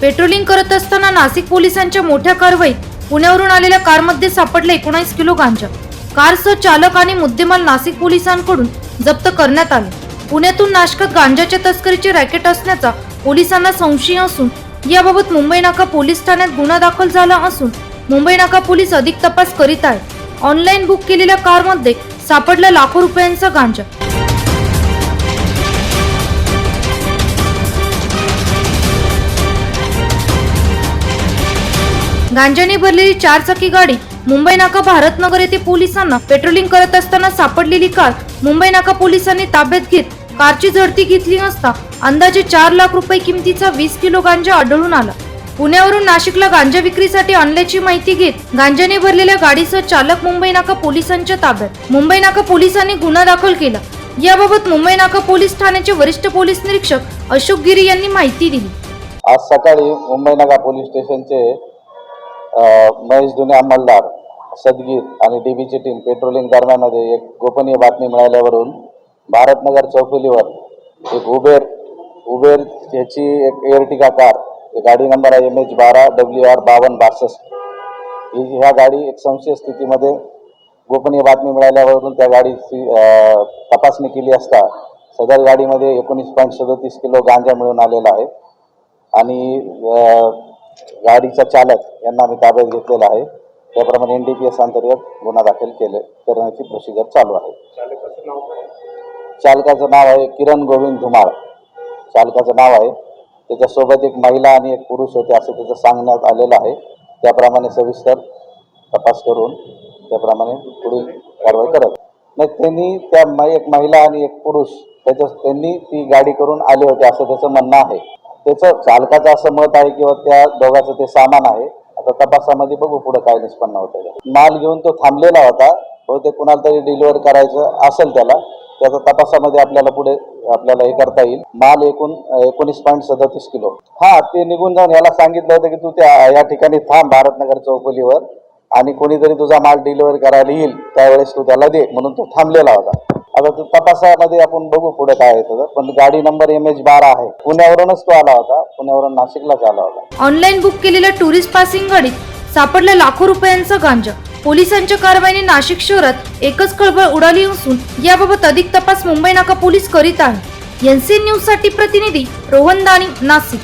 Patrolling करत असताना नाशिक पोलिसांच्या मोठ्या कारवाईत पुण्यावरून आलेल्या कारमध्ये सापडले एकोणीस किलो गांजा. कारसह चालक आणि मुद्देमाल नाशिक पोलिसांकडून जप्त करण्यात आले. पुण्यातून नाशकात गांजाच्या तस्करीचे रॅकेट असण्याचा पोलिसांना संशय असून याबाबत मुंबई नाका पोलीस ठाण्यात गुन्हा दाखल झाला असून मुंबई नाका पोलीस अधिक तपास करीत आहेत. ऑनलाईन बुक केलेल्या कारमध्ये सापडला लाखो रुपयांचा गांजा. गांजाने भरलेली चारचाकी गाडी मुंबई नाका भारतनगर येथे पोलिसांना पेट्रोलिंग करत असताना सापडलेली कार मुंबई नाका पोलिसांनी ताब्यात घेत कारची झडती घेतली असता अंदाजे चार लाख रुपये किमतीचा वीस किलो गांजा आढळून आला. पुण्यावरून नाशिकला गांजा विक्रीसाठी आणल्याची माहिती घेत गांजाने भरलेल्या गाडीसह चालक मुंबई नाका पोलिसांच्या ताब्यात. मुंबई नाका पोलिसांनी गुन्हा दाखल केला. याबाबत मुंबई नाका पोलीस ठाण्याचे वरिष्ठ पोलीस निरीक्षक अशोक गिरी यांनी माहिती दिली. आज सकाळी मुंबईनगर पोलीस स्टेशनचे महेश दुने अंमलदार सदगीर आणि डीबीची टीम पेट्रोलिंग दरम्यानमध्ये एक गोपनीय बातमी मिळाल्यावरून भारतनगर चौफुलीवर एक उबेर उबेर याची एक एअरटिका कार गाडी नंबर आहे एम एच बारा डब्ल्यू आर बावन्न बासष्ट. ही ह्या गाडी एक संशय स्थितीमध्ये गोपनीय बातमी मिळाल्यावरून त्या गाडीची तपासणी केली असता सदर गाडीमध्ये एकोणीस पॉईंट सदतीस किलो गांजा मिळून आलेला आहे. आणि गाडीचा चालक यांना आम्ही ताब्यात घेतलेला आहे. त्याप्रमाणे एन डी पी एस अंतर्गत गुन्हा दाखल केले करण्याची प्रोसिजर चालू आहे. चालकाचं नाव आहे किरण गोविंद धुमाळ. चालकाचं नाव आहे. त्याच्यासोबत एक महिला आणि एक पुरुष होते असं त्याचं सांगण्यात आलेलं आहे. त्याप्रमाणे सविस्तर तपास करून त्याप्रमाणे पुढील कारवाई करत. नाही त्यांनी त्या एक महिला आणि एक पुरुष त्याच्या त्यांनी ती गाडी करून आले होते असं त्याचं म्हणणं आहे. त्याचं चालकाचं असं मत आहे किंवा त्या दोघांचं ते सामान आहे. आता तपासामध्ये बघू पुढे काय निष्पन्न होतं माल घेऊन तो थांबलेला होता. बहुतेक कुणाला तरी डिलिव्हर करायचं असेल त्याला. त्याचा तपासामध्ये आपल्याला पुढे आपल्याला हे करता येईल. माल एकूण एकोणीस पॉईंट सदतीस किलो. हा ते निघून जाऊन याला सांगितलं होतं की तू त्या या ठिकाणी थांब भारतनगर चौकोलीवर. आणि कोणीतरी तुझा माल डिलिव्हर करायला येईल. त्यावेळेस तू त्याला दे. म्हणून तो थांबलेला होता. आता तो तपासामध्ये आपण बघू पुढे काय येतं पण गाडी नंबर एम एच बारा आहे. पुण्यावरूनच तो आला होता. पुण्यावरून नाशिकलाच आला होता. ऑनलाईन बुक केलेल्या टुरिस्ट पासिंग गाडीत सापडला लाखो रुपयांचा गांजा. पोलिसांच्या कारवाईने नाशिक शहरात एकच खळबळ उडाली असून याबाबत अधिक तपास मुंबई नाका पोलीस करीत आहे एनसी न्यूजसाठी प्रतिनिधी रोहन दानी नाशिक.